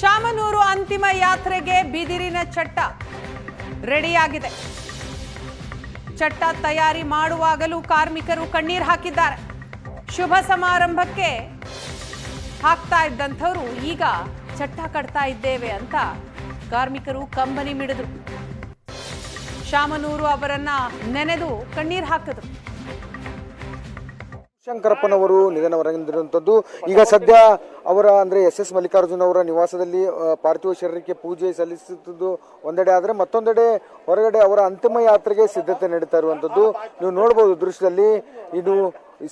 ಶಾಮನೂರು ಅಂತಿಮ ಯಾತ್ರೆಗೆ ಬಿದಿರಿನ ಚಟ್ಟ ರೆಡಿಯಾಗಿದೆ. ಚಟ್ಟ ತಯಾರಿ ಮಾಡುವಾಗಲೂ ಕಾರ್ಮಿಕರು ಕಣ್ಣೀರು ಹಾಕಿದ್ದಾರೆ. ಶುಭ ಸಮಾರಂಭಕ್ಕೆ ಹಾಕ್ತಾ ಇದ್ದಂಥವ್ರು ಈಗ ಚಟ್ಟ ಕಟ್ತಾ ಇದ್ದೇವೆ ಅಂತ ಕಾರ್ಮಿಕರು ಕಂಬನಿ ಮಿಡಿದ್ರು. ಶಾಮನೂರು ಅವರನ್ನ ನೆನೆದು ಕಣ್ಣೀರು ಹಾಕಿದ್ರು. ಶಂಕರಪ್ಪನವರು ನಿಧನ ಹೊರಗಿರುವಂಥದ್ದು ಈಗ ಸದ್ಯ ಅವರ ಅಂದ್ರೆ ಎಸ್ ಎಸ್ ಮಲ್ಲಿಕಾರ್ಜುನ್ ಅವರ ನಿವಾಸದಲ್ಲಿ ಪಾರ್ಥಿವ ಶರೀರಕ್ಕೆ ಪೂಜೆ ಸಲ್ಲಿಸುತ್ತಿದ್ದು ಒಂದೆಡೆ ಆದರೆ ಮತ್ತೊಂದೆಡೆ ಹೊರಗಡೆ ಅವರ ಅಂತಿಮ ಯಾತ್ರೆಗೆ ಸಿದ್ಧತೆ ನಡೀತಾ ಇರುವಂಥದ್ದು. ನೀವು ನೋಡ್ಬೋದು ದೃಶ್ಯದಲ್ಲಿ ಇದು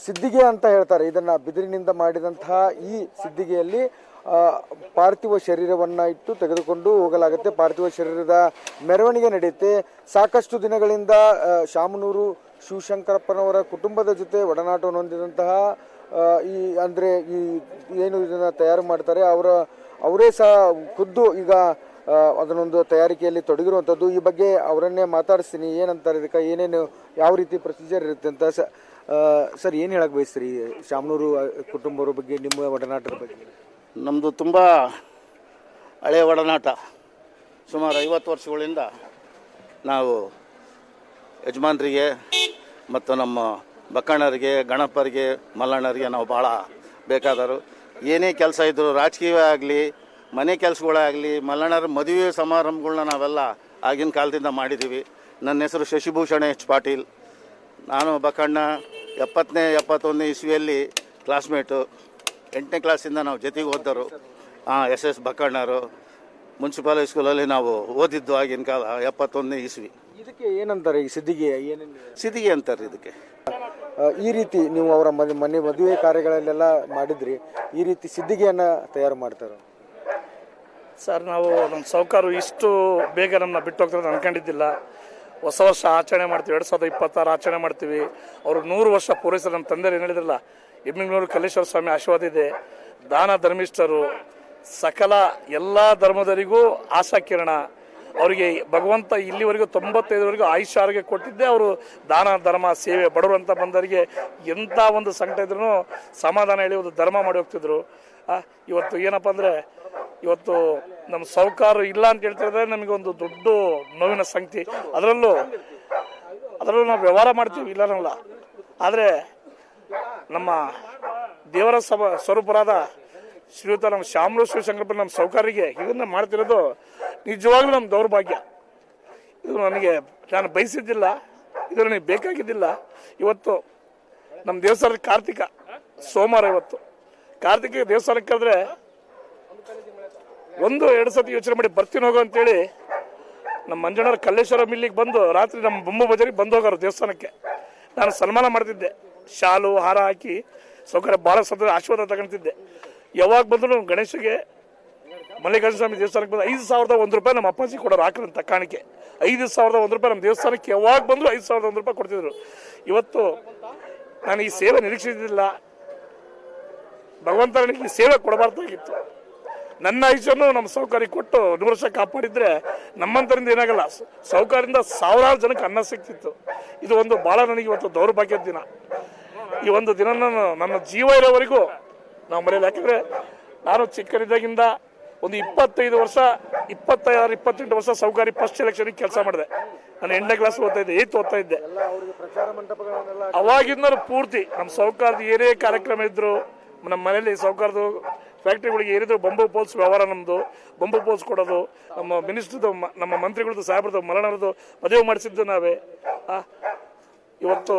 ಸಿದ್ದಿಗೆ ಅಂತ ಹೇಳ್ತಾರೆ. ಇದನ್ನ ಬಿದಿರಿನಿಂದ ಮಾಡಿದಂತಹ ಈ ಸಿದ್ದಿಗೆಯಲ್ಲಿ ಪಾರ್ಥಿವ ಶರೀರವನ್ನ ಇಟ್ಟು ತೆಗೆದುಕೊಂಡು ಹೋಗಲಾಗುತ್ತೆ. ಪಾರ್ಥಿವ ಶರೀರದ ಮೆರವಣಿಗೆ ನಡೆಯುತ್ತೆ. ಸಾಕಷ್ಟು ದಿನಗಳಿಂದ ಶಾಮನೂರು ಶಿವಶಂಕರಪ್ಪನವರ ಕುಟುಂಬದ ಜೊತೆ ಒಡನಾಟವನ್ನು ಹೊಂದಿದಂತಹ ಈ, ಅಂದ್ರೆ ಈ, ಏನು ಇದನ್ನ ತಯಾರು ಮಾಡ್ತಾರೆ, ಅವರ, ಅವರೇ ಸಹ ಖುದ್ದು ಈಗ ಅದನ್ನೊಂದು ತಯಾರಿಕೆಯಲ್ಲಿ ತೊಡಗಿರುವಂಥದ್ದು ಈ ಬಗ್ಗೆ ಅವರನ್ನೇ ಮಾತಾಡಿಸ್ತೀನಿ. ಏನಂತಾರೆ ಇದಕ್ಕೆ? ಏನೇನು, ಯಾವ ರೀತಿ ಪ್ರೊಸೀಜರ್ ಇರುತ್ತೆ ಅಂತ ಸ- ಸರ್, ಏನು ಹೇಳಕ್ ಬಯಸ್ತೀರಿ? ಶಾಮನೂರು ಕುಟುಂಬರ ಬಗ್ಗೆ, ನಿಮ್ಮ ಒಡನಾಟದ ಬಗ್ಗೆ? ನಮ್ಮದು ತುಂಬ ಹಳೆಯ ಒಡನಾಟ. ಸುಮಾರು ಐವತ್ತು ವರ್ಷಗಳಿಂದ ನಾವು ಯಜಮಾನರಿಗೆ ಮತ್ತು ನಮ್ಮ ಬಕ್ಕಣ್ಣರಿಗೆ, ಗಣಪರಿಗೆ, ಮಲ್ಲಣ್ಣರಿಗೆ ನಾವು ಭಾಳ ಬೇಕಾದರು. ಏನೇ ಕೆಲಸ ಇದ್ದರು ರಾಜಕೀಯ ಆಗಲಿ, ಮನೆ ಕೆಲಸಗಳೇ ಆಗಲಿ ಮಲ್ಲಣ್ಣರ ಮದುವೆ ಸಮಾರಂಭಗಳನ್ನ ನಾವೆಲ್ಲ ಆಗಿನ ಕಾಲದಿಂದ ಮಾಡಿದ್ದೀವಿ. ನನ್ನ ಹೆಸರು ಶಶಿಭೂಷಣ ಎಚ್ ಪಾಟೀಲ್. ನಾನು ಬಕಣ್ಣ ಎಪ್ಪತ್ತನೇ ಎಪ್ಪತ್ತೊಂದನೇ ಇಸ್ವಿಯಲ್ಲಿ ಕ್ಲಾಸ್ಮೇಟು ಎಂಟನೇ ಕ್ಲಾಸಿಂದ ನಾವು ಜೊತೆಗೆ ಓದ್ದರು ಹಾಂ ಎಸ್ ಎಸ್ ಬಕಣ್ಣರು ಮುನ್ಸಿಪಾಲ್ ಸ್ಕೂಲಲ್ಲಿ ನಾವು ಓದಿದ್ದು ಆಗಿನ ಕಾಲ ಎಪ್ಪತ್ತೊಂದನೇ ಇಸ್ವಿ. ಇದಕ್ಕೆ ಏನಂತಾರೆ ಈ ಸಿದ್ದಿಗೆ? ಏನೇನು ಸಿದ್ದಿಗೆ ಅಂತಾರೆ ಇದಕ್ಕೆ. ಈ ರೀತಿ ನೀವು ಅವರ ಮನೆ ಮನೆ ಮದುವೆ ಕಾರ್ಯಗಳಲ್ಲೆಲ್ಲ ಮಾಡಿದ್ರಿ. ಈ ರೀತಿ ಸಿದ್ದಿಗೆಯನ್ನು ತಯಾರು ಮಾಡ್ತಾರೆ? ಸರ್ ನಾವು ನಮ್ಮ ಸೌಕಾರು ಇಷ್ಟು ಬೇಗ ನಮ್ಮನ್ನ ಬಿಟ್ಟು ಹೋಗ್ತಾರೆ ಅನ್ಕೊಂಡಿದ್ದಿಲ್ಲ. ಹೊಸ ವರ್ಷ ಆಚರಣೆ ಮಾಡ್ತೀವಿ, ಎರಡು ಸಾವಿರದ ಇಪ್ಪತ್ತಾರು ಆಚರಣೆ ಮಾಡ್ತೀವಿ. ಅವರು ನೂರು ವರ್ಷ ಪೂರೈಸಿದ ನಮ್ಮ ತಂದೆ ಏನು ಹೇಳಿದ್ರಲ್ಲ, ಎಮ್ಮಿಗ್ನೂರು ಕಲ್ಲೇಶ್ವರ ಸ್ವಾಮಿ ಆಶೀರ್ವಾದ ಇದೆ. ದಾನ ಧರ್ಮಿಷ್ಠರು, ಸಕಲ ಎಲ್ಲ ಧರ್ಮದವರಿಗೂ ಆಶಾ ಕಿರಣ ಅವರಿಗೆ ಭಗವಂತ ಇಲ್ಲಿವರೆಗೂ ತೊಂಬತ್ತೈದುವರೆಗೂ ಆಯುಷ್ಯ ಆರೋಗ್ಯ ಕೊಟ್ಟಿದ್ದೆ ಅವರು ದಾನ, ಧರ್ಮ, ಸೇವೆ. ಬಡವರು ಅಂತ ಬಂದವರಿಗೆ ಎಂಥ ಒಂದು ಸಂಕಟ ಇದ್ರೂ ಸಮಾಧಾನ ಹೇಳಿ ಒಂದು ಧರ್ಮ ಮಾಡಿ ಹೋಗ್ತಿದ್ರು. ಇವತ್ತು ಏನಪ್ಪ ಅಂದರೆ, ಇವತ್ತು ನಮ್ಮ ಸೌಕಾರ ಇಲ್ಲ ಅಂತ ಹೇಳ್ತಿದ್ರೆ ನಮಗೆ ಒಂದು ದೊಡ್ಡ ನೋವಿನ ಸಂಗತಿ. ಅದರಲ್ಲೂ ಅದರಲ್ಲೂ ನಾವು ವ್ಯವಹಾರ ಮಾಡ್ತೀವಿ ಇಲ್ಲ ಅನ್ನಲ್ಲ ಆದರೆ ನಮ್ಮ ದೇವರ ಸಭ ಸ್ವರೂಪರಾದ ಶ್ರೀಯುತ ನಮ್ಮ ಶ್ಯಾಮಲು ಶಿವಶಂಕರಪ್ಪ ನಮ್ಮ ಸೌಕರ್ಯಗೆ ಇದನ್ನ ಮಾಡ್ತಿರೋದು ನಿಜವಾಗ್ಲೂ ನಮ್ಮ ದೌರ್ಭಾಗ್ಯ. ಇದು ನನಗೆ ನಾನು ಬಯಸಿದ್ದಿಲ್ಲ, ಇದು ನನಗೆ ಬೇಕಾಗಿದ್ದಿಲ್ಲ. ಇವತ್ತು ನಮ್ಮ ದೇವಸ್ಥಾನ ಕಾರ್ತಿಕ ಸೋಮವಾರ ಇವತ್ತು. ಕಾರ್ತಿಕ ದೇವಸ್ಥಾನಕ್ಕೆ ಒಂದು, ಎರಡು ಸತಿ ಯೋಚನೆ ಮಾಡಿ ಬರ್ತೀನಿ ಹೋಗೋ ಅಂತೇಳಿ ನಮ್ಮ ಮಂಜಣ್ಣವ್ರ ಕಲ್ಲೇಶ್ವರ ಮಿಲ್ಲಿಗೆ ಬಂದು ರಾತ್ರಿ ನಮ್ಮ ಬೊಮ್ಮ ಬಜಾರಿಗೆ ಬಂದು ಹೋಗೋರು ದೇವಸ್ಥಾನಕ್ಕೆ. ನಾನು ಸನ್ಮಾನ ಮಾಡ್ತಿದ್ದೆ. ಶಾಲು, ಹಾರ ಹಾಕಿ ಸೌಕರ್ಯ ಭಾಳ ಸಂತೋಷ, ಆಶೀರ್ವಾದ ತಗೊಳ್ತಿದ್ದೆ. ಯಾವಾಗ ಬಂದರೂ ಗಣೇಶಗೆ ಮಲ್ಲಿಕಾರ್ಜುನ ಸ್ವಾಮಿ ದೇವಸ್ಥಾನಕ್ಕೆ ಬಂದು ಐದು ಸಾವಿರದ ಒಂದು ರೂಪಾಯಿ ನಮ್ಮ ಅಪ್ಪಾಜಿ ಕೊಡೋರು ಹಾಕಿರಂತ ಕಾಣಿಕೆ. ಐದು ಸಾವಿರದ ಒಂದು ರೂಪಾಯಿ ನಮ್ಮ ದೇವಸ್ಥಾನಕ್ಕೆ ಯಾವಾಗ ಬಂದರೂ ಐದು ಸಾವಿರದ ಒಂದು ರೂಪಾಯಿ ಕೊಡ್ತಿದ್ರು. ಇವತ್ತು ನಾನು ಈ ಸೇವೆ ನಿರೀಕ್ಷಿಸಿದ್ದಿಲ್ಲ. ಭಗವಂತ ನನಗೆ ಸೇವೆ ಕೊಡಬಾರ್ದಾಗಿತ್ತು. ನನ್ನ ಆಯುಷ್ಯನ್ನು ನಮ್ಮ ಸೌಕರ್ಯ ಕೊಟ್ಟು ನೂರು ವರ್ಷ ಕಾಪಾಡಿದ್ರೆ ನಮ್ಮಂತರಿಂದ ಏನಾಗಲ್ಲ. ಸೌಕರ್ಯದಿಂದ ಸಾವಿರಾರು ಜನಕ್ಕೆ ಅನ್ನ ಸಿಕ್ತಿತ್ತು ಇದು ಒಂದು ಬಹಳ ನನಗೆ ಇವತ್ತು ದೌರ್ಭಾಗ್ಯದ ದಿನ. ಈ ಒಂದು ದಿನ ನಾನು ನನ್ನ ಜೀವ ಇರೋವರೆಗೂ ನಾವು ಮರೆಯಲ್ಲ. ಯಾಕಂದ್ರೆ ನಾನು ಚಿಕ್ಕನಿದ್ದಾಗಿಂದ ಒಂದು ಇಪ್ಪತ್ತೈದು ವರ್ಷ, ಇಪ್ಪತ್ತಾರು, ಇಪ್ಪತ್ತೆಂಟು ವರ್ಷ ಸೌಕರ್ಯ ಫಸ್ಟ್ ಎಲೆಕ್ಷನ್ಗೆ ಕೆಲಸ ಮಾಡಿದೆ. ನಾನು ಎಂಟನೇ ಕ್ಲಾಸ್ ಓದ್ತಾ ಇದ್ದೆ ಏತ್ ಓದ್ತಾ ಇದ್ದೆ. ಅವಾಗಿಂದ ಪೂರ್ತಿ ನಮ್ಮ ಸೌಕಾರದ ಏನೇ ಕಾರ್ಯಕ್ರಮ ಇದ್ರು, ನಮ್ಮ ಮನೇಲಿ ಸೌಕಾರದ ಫ್ಯಾಕ್ಟ್ರಿಗಳಿಗೆ ಏನಿದ್ರು ಬಂಬು ಪೋಲ್ಸ್ ವ್ಯವಹಾರ ನಮ್ಮದು ಬಂಬು ಪೋಲ್ಸ್ ಕೊಡೋದು, ನಮ್ಮ ಮಿನಿಸ್ಟ್ರದ್ದು ನಮ್ಮ ಮಂತ್ರಿಗಳದ್ದು, ಸಾಹೇಬ್ರದ್ದು ಮರಣರದ್ದು ಮದುವೆ ಮಾಡಿಸಿದ್ದು ನಾವೇ. ಇವತ್ತು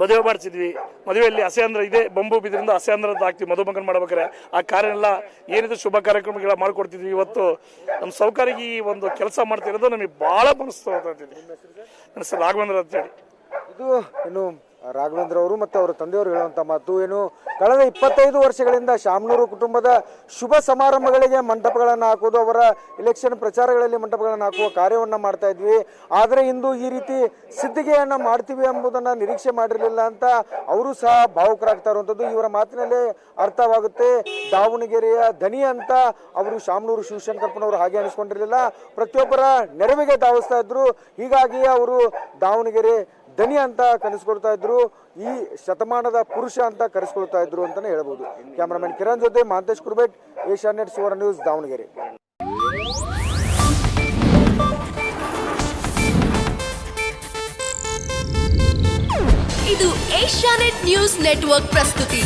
ಮದುವೆ ಮಾಡಿಸಿದ್ವಿ. ಮದುವೆಯಲ್ಲಿ ಹಸೆ ಅಂದ್ರೆ ಇದೆ, ಬಂಬು ಬಿದ್ರಿಂದ ಹಸೆ ಅಂದ್ರೆ ಹಾಕ್ತಿವಿ ಮಧುಮಗನ್ ಮಾಡ್ಬೇಕಾರೆ ಆ ಕಾರ್ಯ ಎಲ್ಲ ಏನಿದೆ ಶುಭ ಕಾರ್ಯಕ್ರಮಗಳ ಮಾಡ್ಕೊಡ್ತಿದ್ವಿ ಇವತ್ತು. ನಮ್ಮ ಸೌಕರ್ಯ ಈ ಒಂದು ಕೆಲಸ ಮಾಡ್ತಿರೋದು ನಮಗೆ ಭಾಳ ಮನಸ್ಸು ಅಂತಿದೆ ನನ್ನ ಹೆಸರು ರಾಘವೇಂದ್ರ ಅಂತೇಳಿ ಇದು ಇನ್ನು ರಾಘವೇಂದ್ರ ಅವರು ಮತ್ತು ಅವರ ತಂದೆಯವರು ಹೇಳುವಂಥ ಮಾತು ಏನು, ಕಳೆದ ಇಪ್ಪತ್ತೈದು ವರ್ಷಗಳಿಂದ ಶಾಮನೂರು ಕುಟುಂಬದ ಶುಭ ಸಮಾರಂಭಗಳಿಗೆ ಮಂಟಪಗಳನ್ನು ಹಾಕೋದು ಅವರ ಇಲೆಕ್ಷನ್ ಪ್ರಚಾರಗಳಲ್ಲಿ ಮಂಟಪಗಳನ್ನು ಹಾಕುವ ಕಾರ್ಯವನ್ನು ಮಾಡ್ತಾ ಇದ್ವಿ. ಆದರೆ ಇಂದು ಈ ರೀತಿ ಸಿದ್ಧಿಗೆಯನ್ನು ಮಾಡ್ತೀವಿ ಎಂಬುದನ್ನು ನಿರೀಕ್ಷೆ ಮಾಡಿರಲಿಲ್ಲ ಅಂತ ಅವರು ಸಹ ಭಾವುಕರಾಗ್ತಾ ಇರುವಂಥದ್ದು ಇವರ ಮಾತಿನಲ್ಲೇ ಅರ್ಥವಾಗುತ್ತೆ, ದಾವಣಗೆರೆಯ ಧನಿ ಅಂತ ಅವರು ಶಾಮನೂರು ಶಿವಶಂಕರಪ್ಪನವರು ಹಾಗೆ ಅನಿಸ್ಕೊಂಡಿರಲಿಲ್ಲ. ಪ್ರತಿಯೊಬ್ಬರ ನೆರವಿಗೆ ಧಾವಿಸ್ತಾ ಇದ್ರು. ಹೀಗಾಗಿ ಅವರು ದಾವಣಗೆರೆ ದನಿ ಅಂತ ಕರೆಸ್ಕೊಳ್ತಾ ಇದ್ರು, ಈ ಶತಮಾನದ ಪುರುಷ ಅಂತ ಕರೆಸ್ಕೊಳ್ತಾ ಇದ್ರು ಅಂತಾನೆ ಹೇಳ್ಬೋದು. ಕ್ಯಾಮರಾಮನ್ ಕಿರಣ್ ಜೊತೆ ಮಹಾಂತೇಶ್ ಕುರ್ಬೇಟ್ ಏಷ್ಯಾನೆಟ್ ಸುವರ್ಣ ನ್ಯೂಸ್, ದಾವಣಗೆರೆ. ಇದು ಏಷ್ಯಾನೆಟ್ ನ್ಯೂಸ್ ನೆಟ್ವರ್ಕ್ ಪ್ರಸ್ತುತಿ.